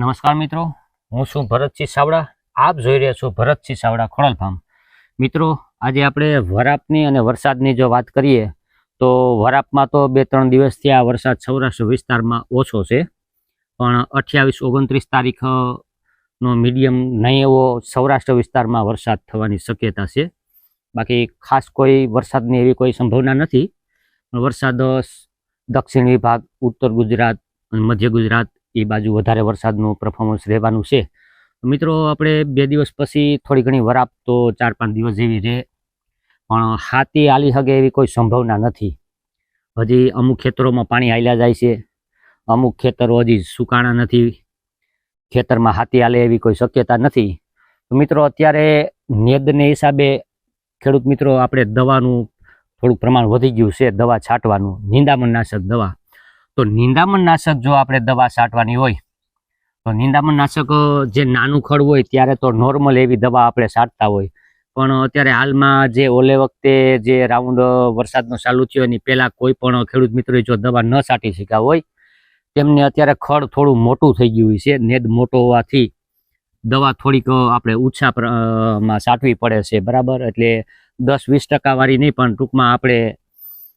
નમસ્કાર મિત્રો, હું છું ભરતસિંહ સાવડા આપ જોઈ રહ્યા છો ભરતસિંહ સાવડા ખોડલ ફાર્મ. મિત્રો, આજે આપણે વરાપની અને વરસાદની જો વાત કરીએ, તો વરાપમાં તો બે ત્રણ દિવસથી આ વરસાદ સૌરાષ્ટ્ર વિસ્તારમાં ઓછો છે. પણ અઠ્યાવીસ, ઓગણત્રીસ તારીખનો મીડિયમ નહીં એવો સૌરાષ્ટ્ર વિસ્તારમાં વરસાદ થવાની શક્યતા છે. બાકી ખાસ કોઈ વરસાદની એવી કોઈ સંભાવના નથી. વરસાદ દક્ષિણ વિભાગ, ઉત્તર ગુજરાત અને મધ્ય ગુજરાત એ બાજુ વધારે વરસાદનું પરફોર્મન્સ રહેવાનું છે. મિત્રો, આપણે બે દિવસ પછી થોડી ઘણી વરાપ તો ચાર પાંચ દિવસ જેવી રહે, પણ હાથી આલી શકે એવી કોઈ સંભાવના નથી. હજી અમુક ખેતરોમાં પાણી હાલ્યા જાય છે, અમુક ખેતરો હજી સુકાણા નથી, ખેતરમાં હાથી આલે એવી કોઈ શક્યતા નથી. તો મિત્રો, અત્યારે નેદને હિસાબે ખેડૂત મિત્રો, આપણે દવાનું થોડુંક પ્રમાણ વધી ગયું છે, દવા છાંટવાનું નિંદામણનાશક દવા. તો નિંદામણ નાશક જો આપણે દવા છાંટવાની હોય, તો નિંદામણ નાશક જે નાનું ખડ હોય ત્યારે તો નોર્મલ એવી દવા આપણે છાંટતા હોય. પણ અત્યારે હાલમાં જે ઓલે વખતે જે રાઉન્ડ વરસાદનો ચાલુ થયો, એની પહેલાં કોઈ પણ ખેડૂત મિત્રોએ જો દવા ન છાંટી શક્યા હોય, તેમને અત્યારે ખડ થોડું મોટું થઈ ગયું છે. નેદ મોટો હોવાથી દવા થોડીક આપણે ઓછા માં છાંટવી પડે છે. બરાબર? એટલે દસ વીસ ટકા વાળી નહીં, પણ ટૂંકમાં આપણે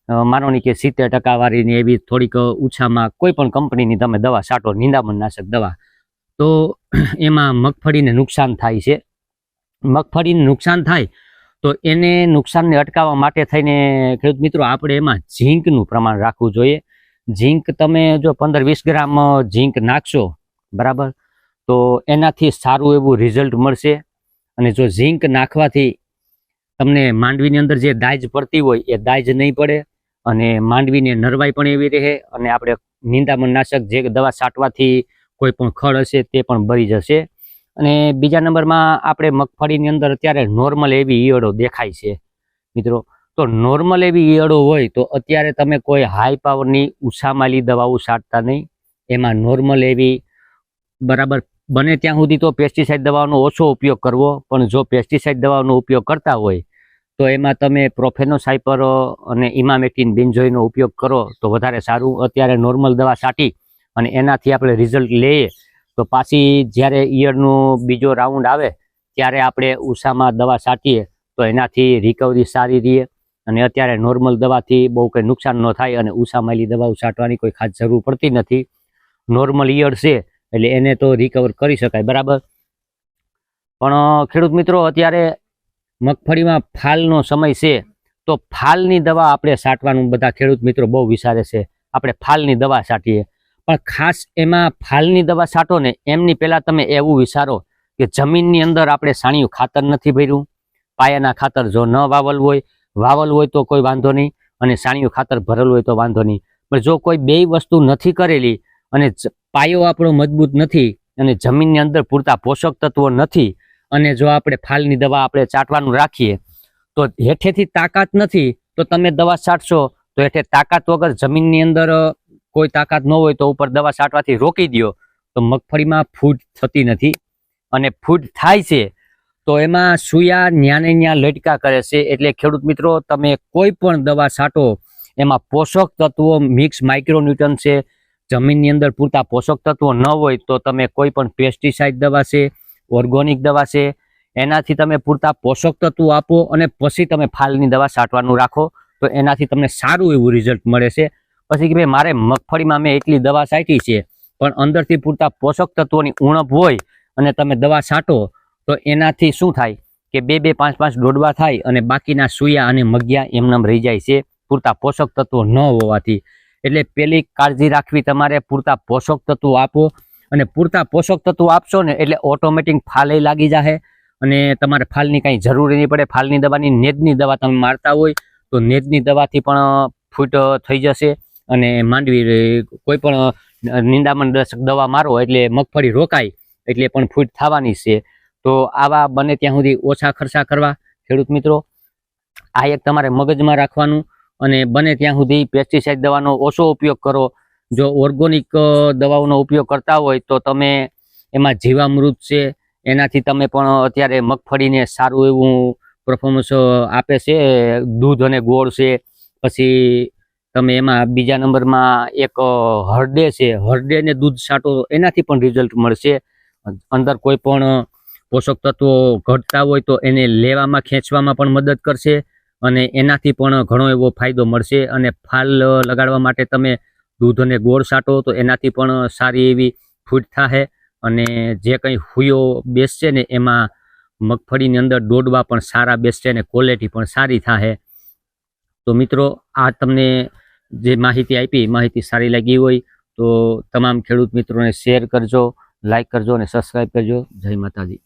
માનો કે સિત્તેર ટકા વાળીની એવી થોડીક ઓછામાં કોઈ પણ કંપનીની તમે દવા છાંટો, નિંદામણ નાશક દવા, તો એમાં મગફળીને નુકસાન થાય છે. મગફળીને નુકસાન થાય તો એને નુકસાનને અટકાવવા માટે થઈને ખેડૂત મિત્રો, આપણે એમાં ઝીંકનું પ્રમાણ રાખવું જોઈએ. ઝીંક તમે જો પંદર વીસ ગ્રામ ઝીંક નાખશો, બરાબર, તો એનાથી સારું એવું રિઝલ્ટ મળશે. અને જો ઝીંક નાખવાથી તમને માંડવીની અંદર જે દાજ પડતી હોય, એ દાજ નહીં પડે. અને માંડવીને નરવાઈ પણ એવી રહે અને આપણે નિંદામણ નાશક જે દવા છાંટવાથી કોઈ પણ ખડ હશે તે પણ બળી જશે. અને બીજા નંબરમાં આપણે મગફળીની અંદર અત્યારે નોર્મલ એવી ઈયળો દેખાય છે. મિત્રો, તો નોર્મલ એવી ઈયળો હોય તો અત્યારે તમે કોઈ હાઈ પાવરની ઉષામાલી દવાઓ છાંટતા નહીં. એમાં નોર્મલ એવી બરાબર બને ત્યાં સુધી તો પેસ્ટિસાઇડ દવાનો ઓછો ઉપયોગ કરવો, પણ જો પેસ્ટિસાઇડ દવાનો ઉપયોગ કરતા હોય તો એમાં તમે પ્રોફેનોસાઇપર અને ઇમામેટિન બિનજોઈનો ઉપયોગ કરો તો વધારે સારું. અત્યારે નોર્મલ દવા છાંટી અને એનાથી આપણે રિઝલ્ટ લઈએ. તો પાછી જ્યારે ઈયળનું બીજો રાઉન્ડ આવે, ત્યારે આપણે ઉષામાં દવા છાંટીએ તો એનાથી રિકવરી સારી રહે અને અત્યારે નોર્મલ દવાથી બહુ કંઈ નુકસાન ન થાય અને ઉષામાલી દવાઓ છાંટવાની કોઈ ખાસ જરૂર પડતી નથી. નોર્મલ ઈયળ છે એટલે એને તો રિકવર કરી શકાય, બરાબર? પણ ખેડૂત મિત્રો, અત્યારે મગફળીમાં ફાલનો સમય છે, તો ફાલની દવા આપણે છાંટવાનું બધા ખેડૂત મિત્રો બહુ વિચારે છે, આપણે ફાલની દવા છાંટીએ પણ ખાસ એમાં ફાલની દવા છાંટો ને એમની પહેલાં તમે એવું વિચારો કે જમીનની અંદર આપણે સાણિયું ખાતર નથી ભર્યું. પાયાના ખાતર જો ન વાવલ હોય વાવલ હોય તો કોઈ વાંધો નહીં અને સાણિયું ખાતર ભરેલું હોય તો વાંધો નહીં. પણ જો કોઈ બેય વસ્તુ નથી કરેલી અને પાયો આપણો મજબૂત નથી અને જમીનની અંદર પૂરતા પોષક તત્વો નથી અને જો આપણે ફાલની દવા આપણે ચાટવાનું રાખીએ, તો હેઠેથી તાકાત નથી, તો તમે દવા છાંટશો તો હેઠે તાકાત વગર જમીનની અંદર કોઈ તાકાત ન હોય તો ઉપર દવા છાંટવાથી રોકી દ્યો. તો મગફળીમાં ફૂટ થતી નથી. અને ફૂટ થાય છે, તો એમાં સુયા ન્યાને ન્યા લટકા કરે છે. એટલે ખેડૂત મિત્રો, તમે કોઈ પણ દવા છાંટો, એમાં પોષક તત્વો મિક્સ માઇક્રોન્યુટન છે. જમીનની અંદર પૂરતા પોષક તત્વો ન હોય તો તમે કોઈ પણ પેસ્ટિસાઇડ દવા છે ઓર્ગોનિક દવા છે. એનાથી તમે પૂરતા પોષક તત્વો આપો અને પછી તમે ફાલની દવા છાંટવાનું રાખો. તો એનાથી તમને સારું એવું રિઝલ્ટ મળે છે. પછી કે ભાઈ, મારે મગફળીમાં મેં એટલી દવા છાંટી છે, પણ અંદરથી પૂરતા પોષક તત્વોની ઉણપ હોય અને તમે દવા છાંટો તો એનાથી શું થાય કે બે બે પાંચ પાંચ દોડવા થાય અને બાકીના સુયા અને મગિયા એમનેમ રહી જાય છે. પૂરતા પોષક તત્વો ન હોવાથી. એટલે પેલી કાળજી રાખવી તમારે, પૂરતા પોષક તત્વો આપો. અને પૂરતા પોષક તત્વો આપશો ને એટલે ઓટોમેટિક ફાલે લાગી જાહે. અને તમારે ફાલની કાંઈ જરૂર નહીં પડે. ફાલની દવાની નેદની દવા તમે મારતા હોય તો નેદની દવાથી પણ ફૂટ થઈ જશે. અને માંડવી કોઈ પણ નિંદામણ દશક દવા મારો એટલે મગફળી રોકાય એટલે પણ ફૂટ થવાની છે. તો આવા બને ત્યાં સુધી ઓછા ખર્ચા કરવા. ખેડૂત મિત્રો, આ એક તમારે મગજમાં રાખવાનું અને બને ત્યાં સુધી પેસ્ટિસાઇડ દવાનો ઓછો ઉપયોગ કરો. જો ઓર્ગોનિક દવાઓનો ઉપયોગ કરતા હોય તો તમે એમાં જીવામૃત છે, એનાથી તમે પણ અત્યારે મગફળીને સારું એવું પરફોર્મન્સ આપે છે, દૂધ અને ગોળ છે, પછી તમે એમાં બીજા નંબરમાં એક હરડે છે, હરડે ને દૂધ છાંટો, એનાથી પણ રિઝલ્ટ મળશે. અંદર કોઈ પણ પોષક તત્વો ઘટતા હોય તો એને લેવામાં, ખેંચવામાં પણ મદદ કરશે અને એનાથી પણ ઘણો એવો ફાયદો મળશે અને ફાલ લગાડવા માટે તમે દૂધ અને ગોળ છાંટો તો એનાથી પણ સારી એવી ફૂટ થાશે અને જે કંઈ હુયો બેસશે ને એમાં મગફળીની અંદર દોડવા પણ સારા બેસશે અને ક્વોલિટી પણ સારી થાશે તો મિત્રો, આ તમને જે માહિતી આપી માહિતી સારી લાગી હોય તો તમામ ખેડૂત મિત્રોને શેર કરજો, લાઈક કરજો અને સબસ્ક્રાઈબ કરજો. જય માતાજી.